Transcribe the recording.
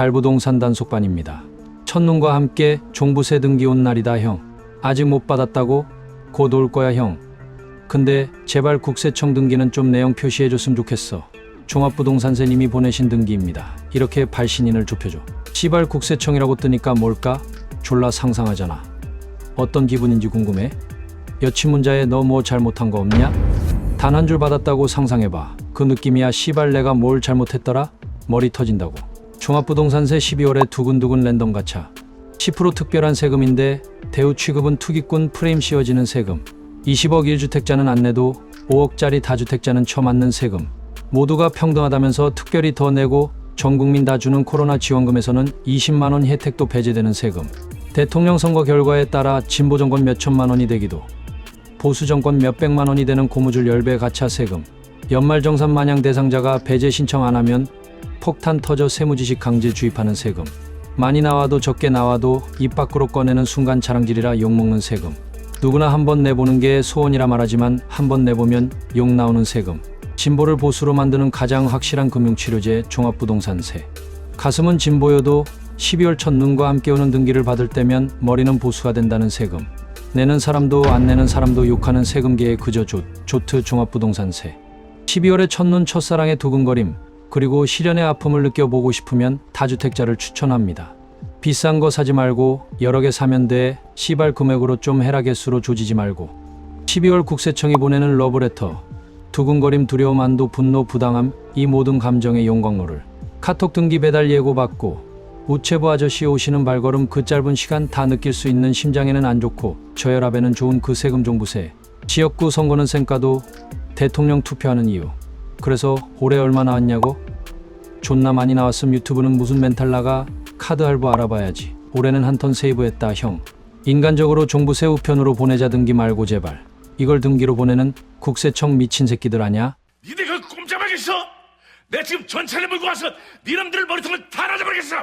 달부동산 단속반입니다. 첫눈과 함께 종부세 등기 온 날이다 형. 아직 못 받았다고? 곧 올 거야 형. 근데 제발 국세청 등기는 좀 내용 표시해줬으면 좋겠어. 종합부동산세님이 보내신 등기입니다. 이렇게 발신인을 좁혀줘. 시발 국세청이라고 뜨니까 뭘까? 졸라 상상하잖아. 어떤 기분인지 궁금해? 여친 문자에 너 뭐 잘못한 거 없냐? 단 한 줄 받았다고 상상해봐. 그 느낌이야 시발 내가 뭘 잘못했더라? 머리 터진다고. 종합부동산세 12월에 두근두근 랜덤 가차. 10% 특별한 세금인데 대우 취급은 투기꾼 프레임 씌워지는 세금. 20억 1주택자는 안 내도 5억짜리 다주택자는 처맞는 세금. 모두가 평등하다면서 특별히 더 내고 전 국민 다 주는 코로나 지원금에서는 20만 원 혜택도 배제되는 세금. 대통령 선거 결과에 따라 진보 정권 몇 천만 원이 되기도 보수 정권 몇 백만 원이 되는 고무줄 열배 가차 세금. 연말정산 마냥 대상자가 배제 신청 안 하면 폭탄 터져 세무지식 강제 주입하는 세금. 많이 나와도 적게 나와도 입 밖으로 꺼내는 순간 자랑질이라 욕먹는 세금. 누구나 한 번 내보는 게 소원이라 말하지만 한 번 내보면 욕 나오는 세금. 진보를 보수로 만드는 가장 확실한 금융치료제 종합부동산세. 가슴은 진보여도 12월 첫 눈과 함께 오는 등기를 받을 때면 머리는 보수가 된다는 세금. 내는 사람도 안 내는 사람도 욕하는 세금계의 그저 조, 조트 종합부동산세. 12월의 첫눈 첫사랑의 두근거림 그리고 시련의 아픔을 느껴보고 싶으면 다주택자를 추천합니다. 비싼 거 사지 말고 여러 개 사면 돼. 시발 금액으로 좀 해라 개수로 조지지 말고. 12월 국세청이 보내는 러브레터. 두근거림 두려움 안도 분노 부당함 이 모든 감정의 용광로를. 카톡 등기 배달 예고 받고 우체부 아저씨 오시는 발걸음 그 짧은 시간 다 느낄 수 있는 심장에는 안 좋고 저혈압에는 좋은 그 세금 종부세. 지역구 선거는 쌩까도 대통령 투표하는 이유 그래서 올해 얼마 나왔냐고? 존나 많이 나왔음 유튜브는 무슨 멘탈 나가 카드 할부 알아봐야지 올해는 한 턴 세이브했다 형 인간적으로 종부세 우편으로 보내자 등기 말고 제발 이걸 등기로 보내는 국세청 미친 새끼들 아냐? 니네 그 꼼짝하겠어? 내 지금 전차를 몰고 와서 니놈들 머리통을 다 날아버리겠어!